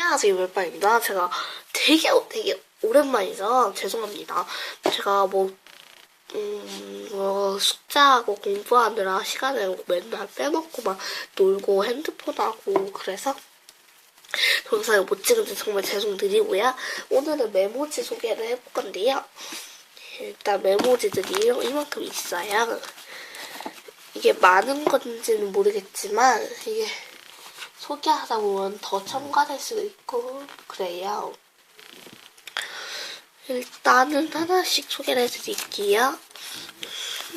안녕하세요 웹방입니다. 제가 되게 되게 오랜만이죠. 죄송합니다. 제가 뭐, 음, 뭐 숙제하고 공부하느라 시간을 맨날 빼먹고 막 놀고 핸드폰 하고 그래서 동영상을 못 찍은지 정말 죄송드리고요. 오늘은 메모지 소개를 해볼 건데요. 일단 메모지들이 이만큼 있어요. 이게 많은 건지는 모르겠지만 이게 소개하다 보면 더 첨가될 수도 있고 그래요. 일단은 하나씩 소개를 해드릴게요.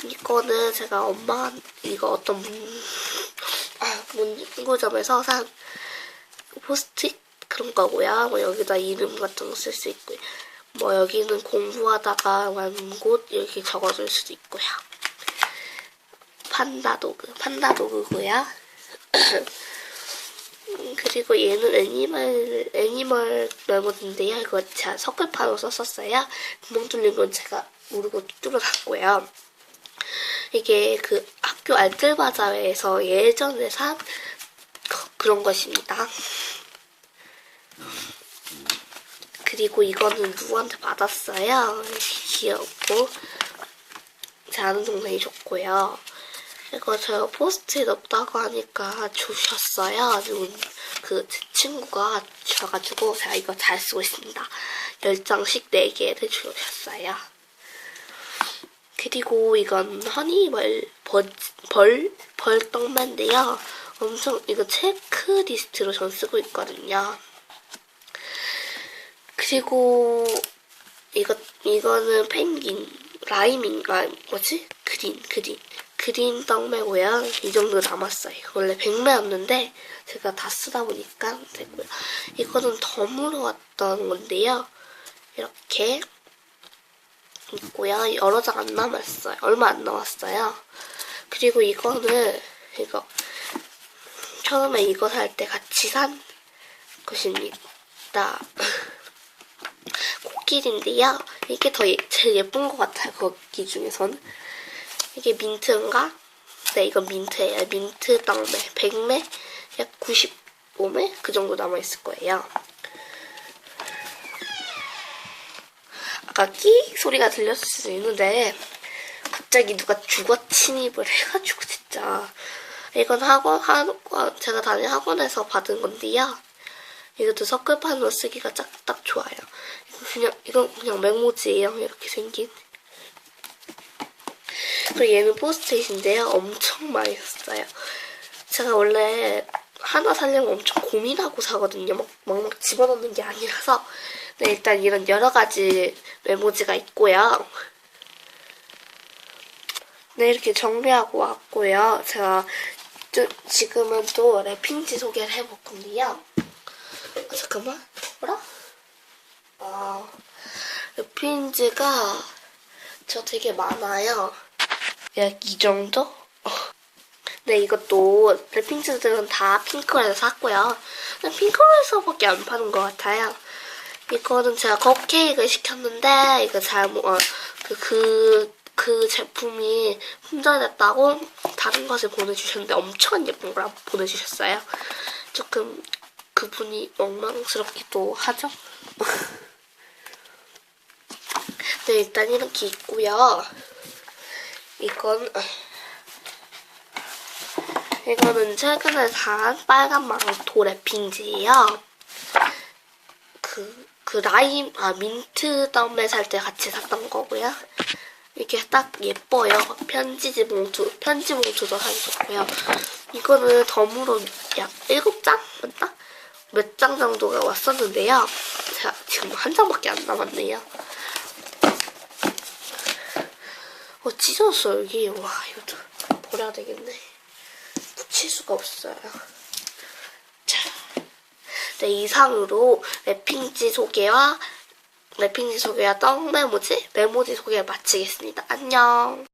이거는 제가 엄마 이거 어떤 문, 아, 문구점에서 산 포스트잇 그런 거고요. 뭐 여기다 이름 같은 거 쓸 수 있고요. 뭐 여기는 공부하다가 완곳 이렇게 적어줄 수도 있고요. 판다도그, 판다도그고요. 음, 그리고 얘는 애니멀, 애니멀 메모지인데요. 이거 제가 석글판으로 썼었어요. 구멍 뚫린 건 제가 모르고 뚫어놨고요. 이게 그 학교 알뜰바자회에서 예전에 산 그- 그런 것입니다. 그리고 이거는 누구한테 받았어요. 귀엽고 제 아는 동생이 줬고요. 이거 제가 포스트잇 없다고 하니까 주셨어요. 그제 친구가 주셔가지고 제가 이거 잘 쓰고 있습니다. 10장씩 4개를 주셨어요. 그리고 이건 허니벌 벌, 벌, 벌떡맨인데요. 엄청 이거 체크리스트로 전 쓰고 있거든요. 그리고 이거 이거는 펭귄 라이밍 아 뭐지 그린 그린 그린 떡매고요 이 정도 남았어요. 원래 100매였는데 제가 다 쓰다 보니까 됐고요. 이거는 덤으로 왔던 건데요. 이렇게 있고요. 여러 장 안 남았어요. 얼마 안 남았어요. 그리고 이거는 이거 처음에 이거 살 때 같이 산 것입니다. 코끼리인데요. 이게 더 예- 제일 예쁜 것 같아요. 거기 중에서는. 이게 민트인가? 네, 이건 민트예요. 민트 땅매. 100매? 약 95매? 그 정도 남아 있을 거예요. 아까 끼 소리가 들렸을 수도 있는데 갑자기 누가 주거 침입을 해가지고 진짜 이건 학원 학원 제가 다니는 학원에서 받은 건데요. 이것도 석글판으로 쓰기가 딱, 딱 좋아요. 그냥, 이건 그냥 메모지예요. 이렇게 생긴. 그리고 얘는 포스트잇인데요. 엄청 많이 샀어요. 제가 원래 하나 사려면 엄청 고민하고 사거든요. 막, 막, 막 집어넣는 게 아니라서. 네, 일단 이런 여러 가지 메모지가 있고요. 네, 이렇게 정리하고 왔고요. 제가 또 지금은 또 랩핑지 소개를 해볼 건데요. 아, 잠깐만. 뭐라? 아, 랩핑지가 저 되게 많아요. 약 이 정도? 어. 네, 이것도 랩핑지들은 다 핑크에서 샀고요. 핑크에서밖에 안 파는 것 같아요. 이거는 제가 컵케이크를 시켰는데 이거 잘못 어, 그, 그, 그 제품이 품절됐다고 다른 것을 보내주셨는데 엄청 예쁜 걸 보내주셨어요. 조금 그분이 엉망스럽기도 하죠. 네, 일단 이렇게 있고요. 이건 이거는 최근에 산 빨간 망토 랩핑지예요. 그, 그 라임, 아, 민트 다음에 살 때 같이 샀던 거고요. 이게 딱 예뻐요. 편지 봉투, 편지 봉투도 사기 좋고요. 이거는 덤으로 약 7장? 맞나? 몇 장 정도가 왔었는데요. 제가 지금 한 장밖에 안 남았네요. 어, 찢었어, 여기. 와, 이것도 버려야 되겠네. 붙일 수가 없어요. 자. 네, 이상으로 랩핑지 소개와 랩핑지 소개와 떡 메모지, 메모지 소개 마치겠습니다. 안녕.